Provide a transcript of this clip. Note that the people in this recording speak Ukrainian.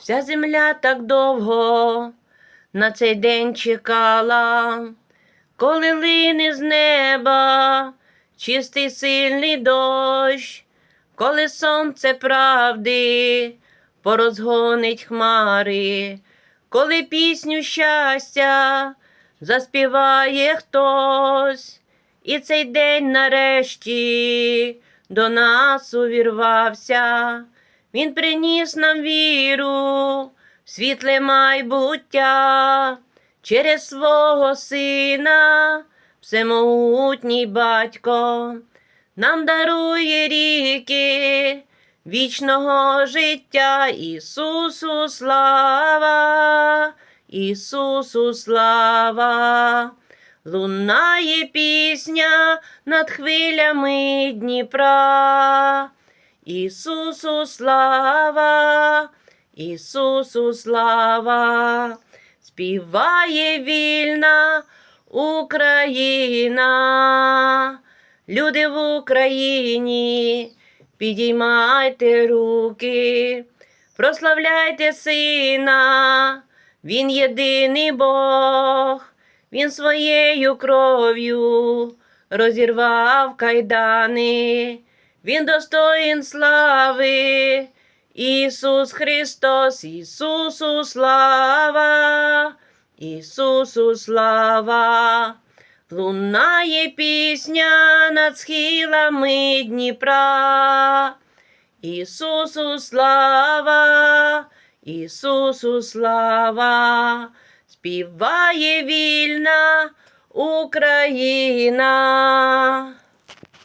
Вся земля так довго на цей день чекала, коли лине з неба чистий сильний дощ, коли сонце правди порозгонить хмари, коли пісню щастя заспіває хтось, і цей день нарешті до нас увірвався. Він приніс нам віру, світле майбуття через свого сина, всемогутній батько, нам дарує ріки вічного життя. Ісусу слава, Ісусу слава. Лунає пісня над хвилями Дніпра. Ісусу слава, Ісусу слава, співає вільна Україна, люди в Україні, підіймайте руки, прославляйте сина, Він єдиний Бог, Він своєю кров'ю розірвав кайдани. Він достоїн слави, Ісус Христос, Ісусу слава, Ісусу слава, лунає пісня над схилами Дніпра. Ісусу слава, Ісусу слава, співає вільна Україна.